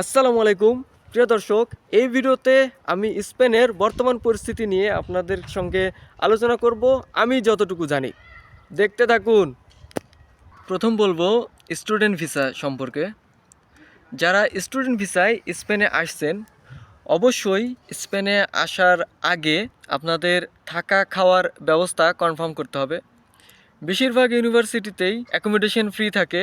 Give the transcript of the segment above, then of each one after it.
আসসালামু আলাইকুম। প্রিয় দর্শক, এই ভিডিওতে আমি স্পেনের বর্তমান পরিস্থিতি নিয়ে আপনাদের সঙ্গে আলোচনা করব। আমি যতটুকু জানি। দেখতে থাকুন। প্রথম বলব স্টুডেন্ট ভিসা সম্পর্কে। যারা স্টুডেন্ট ভিসায় স্পেনে আসছেন, অবশ্যই স্পেনে আসার আগে আপনাদের থাকা খাওয়ার ব্যবস্থা কনফার্ম করতে হবে। বেশিরভাগ ইউনিভার্সিটিতেই অ্যাকোমোডেশন ফ্রি থাকে।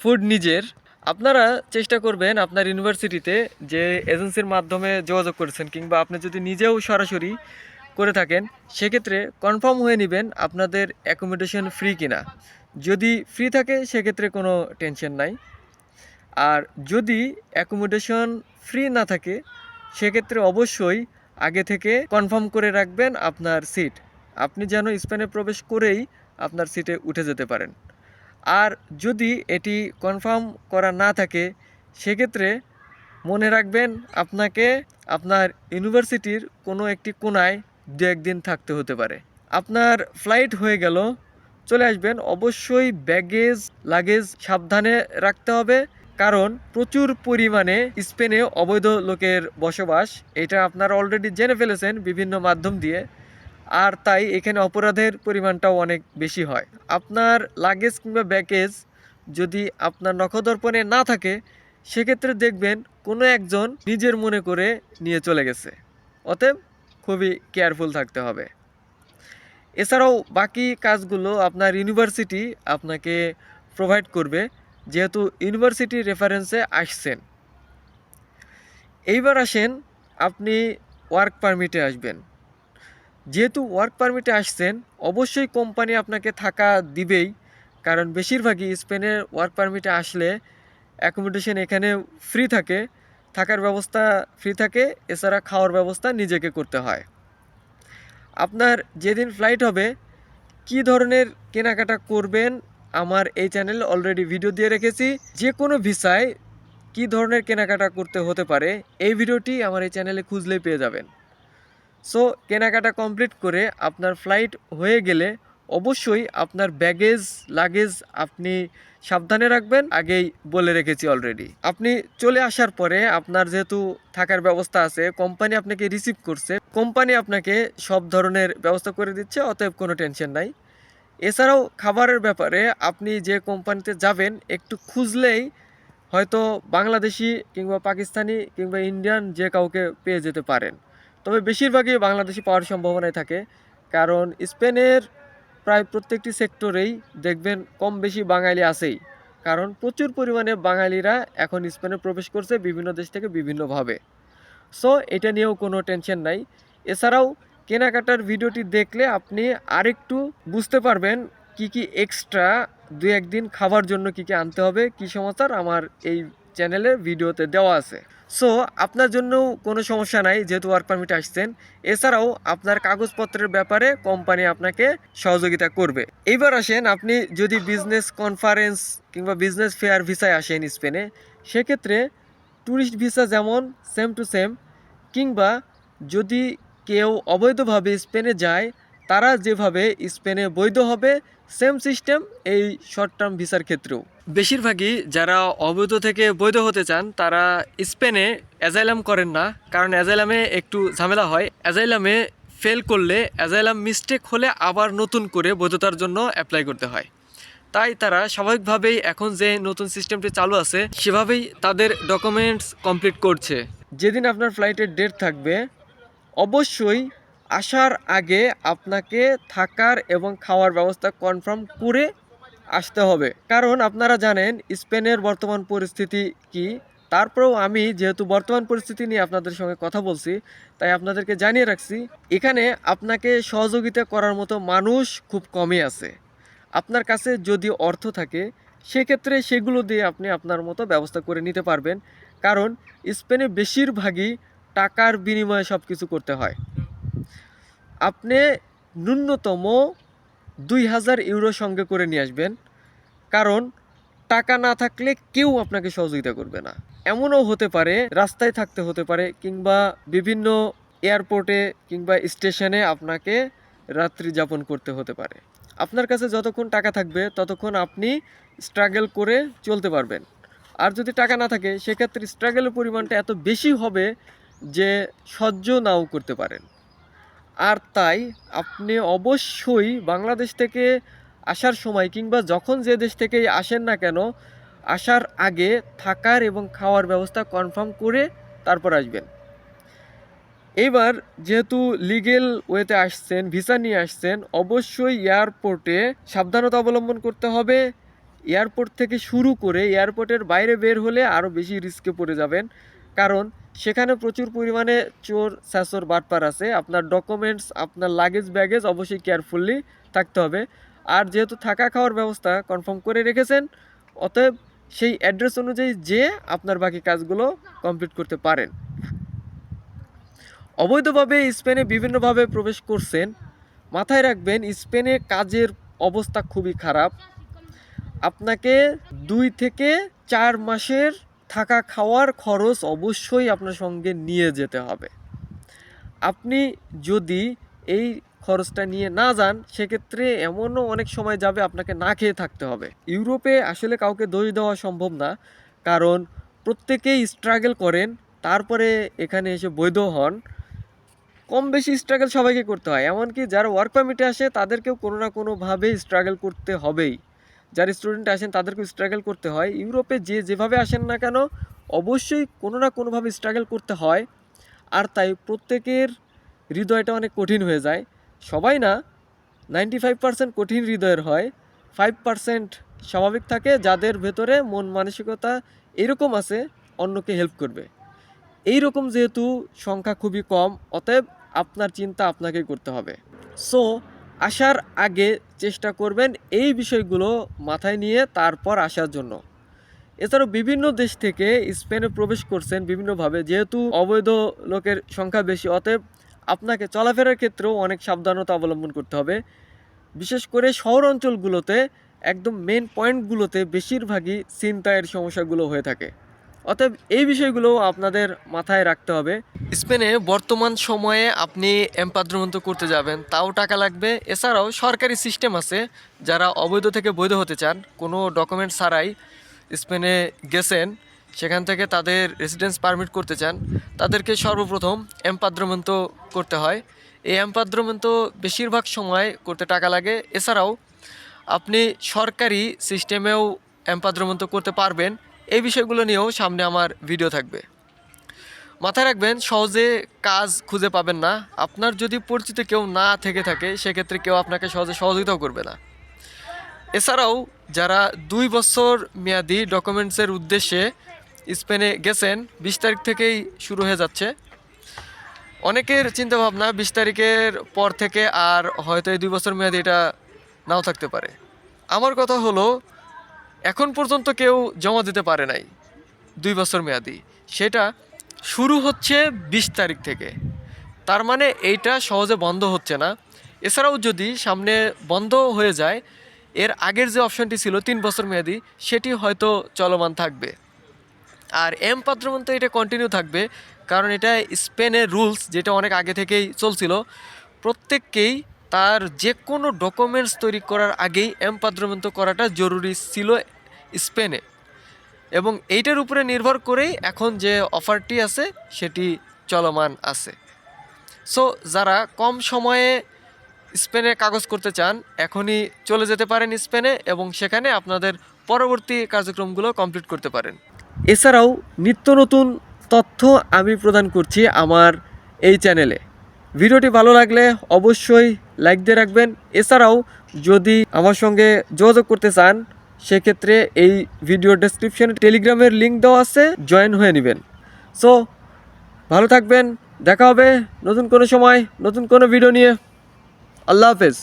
ফুড নিজের। আপনারা চেষ্টা করবেন আপনার ইউনিভার্সিটিতে যে এজেন্সির মাধ্যমে যোগাযোগ করেছেন কিংবা আপনি যদি নিজেও সরাসরি করে থাকেন, সেক্ষেত্রে কনফার্ম হয়ে নেবেন আপনাদের অ্যাকোমোডেশন ফ্রি কিনা। যদি ফ্রি থাকে, সেক্ষেত্রে কোনো টেনশন নাই। আর যদি অ্যাকোমোডেশন ফ্রি না থাকে, সেক্ষেত্রে অবশ্যই আগে থেকে কনফার্ম করে রাখবেন আপনার সিট আপনি যেন স্পেনে প্রবেশ করেই আপনার সিটে উঠে যেতে পারেন। আর যদি এটি কনফার্ম করা না থাকে, সেক্ষেত্রে মনে রাখবেন আপনাকে আপনার ইউনিভার্সিটির কোনো একটি কোনায় দু একদিন থাকতে হতে পারে। আপনার ফ্লাইট হয়ে গেল, চলে আসবেন। অবশ্যই ব্যাগেজ, লাগেজ সাবধানে রাখতে হবে, কারণ প্রচুর পরিমাণে স্পেনে অবৈধ লোকের বসবাস, এটা আপনারা অলরেডি জেনে ফেলেছেন বিভিন্ন মাধ্যম দিয়ে। আর তাই এখানে অপরাধের পরিমাণটাও অনেক বেশি হয়। আপনার লাগেজ কিংবা ব্যাগেজ যদি আপনার নখদর্পণে না থাকে, সেক্ষেত্রে দেখবেন কোনো একজন নিজের মনে করে নিয়ে চলে গেছে। অতএব খুবই কেয়ারফুল থাকতে হবে। এছাড়াও বাকি কাজগুলো আপনার ইউনিভার্সিটি আপনাকে প্রোভাইড করবে, যেহেতু ইউনিভার্সিটি রেফারেন্সে আসছেন। এইবার আসেন, আপনি ওয়ার্ক পারমিটে আসবেন। যেহেতু ওয়ার্ক পারমিটে আসছেন, অবশ্যই কোম্পানি আপনাকে থাকা দিবেই। কারণ বেশিরভাগই স্পেনের ওয়ার্ক পারমিটে আসলে অ্যাকোমোডেশন এখানে ফ্রি থাকে। থাকার ব্যবস্থা ফ্রি থাকে, এছাড়া খাওয়ার ব্যবস্থা নিজেকে করতে হয়। আপনার যেদিন ফ্লাইট হবে, কি ধরনের কেনাকাটা করবেন, আমার এই চ্যানেল অলরেডি ভিডিও দিয়ে রেখেছি। যে কোনো ভিসায় কি ধরনের কেনাকাটা করতে হতে পারে, এই ভিডিওটি আমার এই চ্যানেলে খুঁজলেই পেয়ে যাবেন। সো কেনাকাটা কমপ্লিট করে আপনার ফ্লাইট হয়ে গেলে অবশ্যই আপনার ব্যাগেজ লাগেজ আপনি সাবধানে রাখবেন। আগেই বলে রেখেছি অলরেডি আপনি চলে আসার পরে আপনার যেহেতু থাকার ব্যবস্থা আছে কোম্পানি আপনাকে রিসিভ করছে। কোম্পানি আপনাকে সব ধরনের ব্যবস্থা করে দিচ্ছে, অতএব কোনো টেনশন নাই। এছাড়াও খাবারের ব্যাপারে আপনি যে কোম্পানিতে যাবেন, একটু খুঁজলেই হয়তো বাংলাদেশি কিংবা পাকিস্তানি কিংবা ইন্ডিয়ান যে কাউকে পেয়ে যেতে পারেন। তবে বেশিরভাগই বাংলাদেশি পাওয়ার সম্ভাবনাই থাকে। কারণ স্পেনের প্রায় প্রত্যেকটি সেক্টরেই দেখবেন কম বেশি বাঙালি আছেই। কারণ প্রচুর পরিমাণে বাঙালিরা এখন স্পেনে প্রবেশ করছে বিভিন্ন দেশ থেকে বিভিন্নভাবে। সো এটা নিয়েও কোনো টেনশন নাই। এছাড়াও কেনাকাটার ভিডিওটি দেখলে আপনি আরেকটু বুঝতে পারবেন কি কি এক্সট্রা দু একদিন খাবার জন্য কি কি আনতে হবে, কি সমাচার আমার এই চ্যানেলে ভিডিওতে দেওয়া আছে। সো আপনার জন্য কোনো সমস্যা নাই, যেহেতু ওয়ার্ক পারমিট আসছেন। এছাড়াও আপনার কাগজপত্রের ব্যাপারে কোম্পানি আপনাকে সহযোগিতা করবে। এইবার আসেন, আপনি যদি বিজনেস কনফারেন্স কিংবা বিজনেস ফেয়ার ভিসায় আসেন স্পেনে, সেক্ষেত্রে ট্যুরিস্ট ভিসা যেমন সেম টু সেম কিংবা যদি কেউ অবৈধভাবে স্পেনে যায়, তারা যেভাবে স্পেনে বৈধ হবে সেম সিস্টেম এই শর্ট টার্ম ভিসার ক্ষেত্রেও। বেশিরভাগই যারা অবৈধ থেকে বৈধ হতে চান, তারা স্পেনে অ্যাজাইলাম করেন না। কারণ অ্যাজাইলামে একটু ঝামেলা হয়। অ্যাজাইলামে ফেল করলে, অ্যাজাইলাম মিস্টেক হলে আবার নতুন করে বৈধতার জন্য অ্যাপ্লাই করতে হয়। তাই তারা স্বাভাবিকভাবেই এখন যে নতুন সিস্টেমটি চালু আছে, সেভাবেই তাদের ডকুমেন্টস কমপ্লিট করছে। যেদিন আপনার ফ্লাইটের ডেট থাকবে, অবশ্যই আসার আগে আপনাকে থাকার এবং খাওয়ার ব্যবস্থা কনফার্ম করে আসতে হবে। কারণ আপনারা জানেন, স্পেনের বর্তমান পরিস্থিতি কি? তারপরেও আমি যেহেতু বর্তমান পরিস্থিতি নিয়ে আপনাদের সঙ্গে কথা বলছি, তাই আপনাদেরকে জানিয়ে রাখছি, এখানে আপনাকে সহযোগিতা করার মতো মানুষ খুব কমই আছে। আপনার কাছে যদি অর্থ থাকে, সেক্ষেত্রে সেগুলো দিয়ে আপনি আপনার মতো ব্যবস্থা করে নিতে পারবেন। কারণ স্পেনে বেশিরভাগই টাকার বিনিময়ে সব কিছু করতে হয়। আপনি ন্যূনতম দুই হাজার ইউরো সঙ্গে করে নিয়ে আসবেন। কারণ টাকা না থাকলে কেউ আপনাকে সহযোগিতা করবে না। এমনও হতে পারে, রাস্তায় থাকতে হতে পারে কিংবা বিভিন্ন এয়ারপোর্টে কিংবা স্টেশনে আপনাকে রাত্রি যাপন করতে হতে পারে। আপনার কাছে যতক্ষণ টাকা থাকবে, ততক্ষণ আপনি স্ট্রাগল করে চলতে পারবেন। আর যদি টাকা না থাকে, সেক্ষেত্রে স্ট্রাগলের পরিমাণটা এত বেশি হবে যে সহ্য নাও করতে পারেন। আর তাই আপনি অবশ্যই বাংলাদেশ থেকে আসার সময় কিংবা যখন যে দেশ থেকেই আসেন না কেন, আসার আগে থাকার এবং খাওয়ার ব্যবস্থা কনফার্ম করে তারপর আসবেন। এবার যেহেতু লিগেল ওয়েতে আসছেন ভিসা নিয়ে আসছেন, অবশ্যই এয়ারপোর্টে সাবধানতা অবলম্বন করতে হবে। এয়ারপোর্ট থেকে শুরু করে এয়ারপোর্টের বাইরে বের হলে আরও বেশি রিস্কে পড়ে যাবেন। কারণ সেখানে প্রচুর পরিমাণে চোর স্যাসর বাটপার আছে। আপনার ডকুমেন্টস আপনার লাগেজ ব্যাগেজ অবশ্যই কেয়ারফুলি থাকতে হবে। আর যেহেতু থাকা খাওয়ার ব্যবস্থা কনফার্ম করে রেখেছেন, অতএব সেই অ্যাড্রেস অনুযায়ী যে আপনার বাকি কাজগুলো কমপ্লিট করতে পারেন। অবৈধভাবে স্পেনে বিভিন্নভাবে প্রবেশ করছেন। মাথায় রাখবেন, স্পেনে কাজের অবস্থা খুবই খারাপ। আপনাকে দুই থেকে চার মাসের থাকা খাওয়ার খরচ অবশ্যই আপনার সঙ্গে নিয়ে যেতে হবে। আপনি যদি এই খরচটা নিয়ে না যান, সেক্ষেত্রে এমনও অনেক সময় যাবে আপনাকে না খেয়ে থাকতে হবে। ইউরোপে আসলে কাউকে দোষ দেওয়া সম্ভব না, কারণ প্রত্যেকেই স্ট্রাগল করেন, তারপরে এখানে এসে বৈধ হন। কম বেশি স্ট্রাগল সবাইকে করতে হয়, এমনকি যারা ওয়ার্ক পারমিটে আসে, তাদেরকেও কোনো না কোনোভাবে স্ট্রাগল করতে হবেই। যারা স্টুডেন্ট আসেন, তাদেরকেও স্ট্রাগল করতে হয়। ইউরোপে যে যেভাবে আসেন না কেন, অবশ্যই কোনো না কোনোভাবে স্ট্রাগল করতে হয়। আর তাই প্রত্যেকের হৃদয়টা অনেক কঠিন হয়ে যায়। সবাই না নাইনটি ফাইভ পার্সেন্ট কঠিন হৃদয়ের হয় ফাইভ পার্সেন্ট স্বাভাবিক থাকে, যাদের ভেতরে মন মানসিকতা এরকম আছে, অন্যকে হেল্প করবে। এই রকম যেহেতু সংখ্যা খুবই কম, অতএব আপনার চিন্তা আপনাকেই করতে হবে। সো আসার আগে চেষ্টা করবেন এই বিষয়গুলো মাথায় নিয়ে তারপর আসার জন্য। এছাড়াও বিভিন্ন দেশ থেকে স্পেনে প্রবেশ করছেন বিভিন্নভাবে, যেহেতু অবৈধ লোকের সংখ্যা বেশি, অতএব আপনাকে চলাফেরার ক্ষেত্রেও অনেক সাবধানতা অবলম্বন করতে হবে। বিশেষ করে শহর অঞ্চলগুলোতে একদম মেন পয়েন্টগুলোতে বেশিরভাগই ছিনতাইয়ের সমস্যাগুলো হয়ে থাকে। অতএব এই বিষয়গুলো আপনাদের মাথায় রাখতে হবে। স্পেনে বর্তমান সময়ে আপনি এম্পাদ্রমন্ত করতে যাবেন, তাও টাকা লাগবে। এছাড়াও সরকারি সিস্টেম আছে, যারা অবৈধ থেকে বৈধ হতে চান, কোনো ডকুমেন্ট ছাড়াই স্পেনে গেছেন, সেখান থেকে তাদের রেসিডেন্স পারমিট করতে চান, তাদেরকে সর্বপ্রথম এম্পাদ্রমন্ত করতে হয়। এই এম্পাদ্রমন্ত বেশিরভাগ সময় করতে টাকা লাগে। এছাড়াও আপনি সরকারি সিস্টেমেও এম্পাদ্রমন্ত করতে পারবেন। এই বিষয়গুলো নিয়েও সামনে আমার ভিডিও থাকবে। মাথায় রাখবেন, সহজে কাজ খুঁজে পাবেন না। আপনার যদি পরিচিত কেউ না থেকে থাকে, সেক্ষেত্রে কেউ আপনাকে সহজে সহযোগিতাও করবে না। এছাড়াও, যারা দুই বছর মেয়াদি ডকুমেন্টসের উদ্দেশ্যে স্পেনে গেছেন, বিশ তারিখ থেকেই শুরু হয়ে যাচ্ছে। অনেকের চিন্তাভাবনা, বিশ তারিখের পর থেকে আর হয়তো এই দুই বছর মেয়াদি এটা নাও থাকতে পারে। আমার কথা হলো এখন পর্যন্ত কেউ জমা দিতে পারে নাই, দুই বছর মেয়াদি। সেটা শুরু হচ্ছে বিশ তারিখ থেকে। তার মানে এইটা সহজে বন্ধ হচ্ছে না। এছাড়াও যদি সামনে বন্ধ হয়ে যায়, এর আগের যে অপশনটি ছিল তিন বছর মেয়াদি, সেটি হয়তো চলমান থাকবে। আর এম পাত্রমন্ত এটা কন্টিনিউ থাকবে, কারণ এটা স্পেনের রুলস, যেটা অনেক আগে থেকেই চলছিল। প্রত্যেককেই তার যে কোনো ডকুমেন্টস তৈরি করার আগেই এম পাত্রমন্ত করাটা জরুরি ছিল স্পেনে। এবং এইটার উপরে নির্ভর করেই এখন যে অফারটি আছে, সেটি চলমান আছে। সো যারা কম সময়ে স্পেনে কাগজ করতে চান, এখনই চলে যেতে পারেন স্পেনে এবং সেখানে আপনাদের পরবর্তী কার্যক্রমগুলো কমপ্লিট করতে পারেন। এছাড়াও নিত্য নতুন তথ্য আমি প্রদান করছি আমার এই চ্যানেলে। ভিডিওটি ভালো লাগলে অবশ্যই লাইক দিয়ে রাখবেন। এছাড়াও যদি আমার সঙ্গে যোগাযোগ করতে চান সেক্ষেত্রে এই ভিডিও ডেসক্রিপশনে টেলিগ্রামের লিঙ্ক দেওয়া আছে জয়েন হয়ে নেবেন। সো ভালো থাকবেন, দেখা হবে নতুন কোনো সময়, নতুন কোনো ভিডিও নিয়ে। আল্লাহ হাফেজ।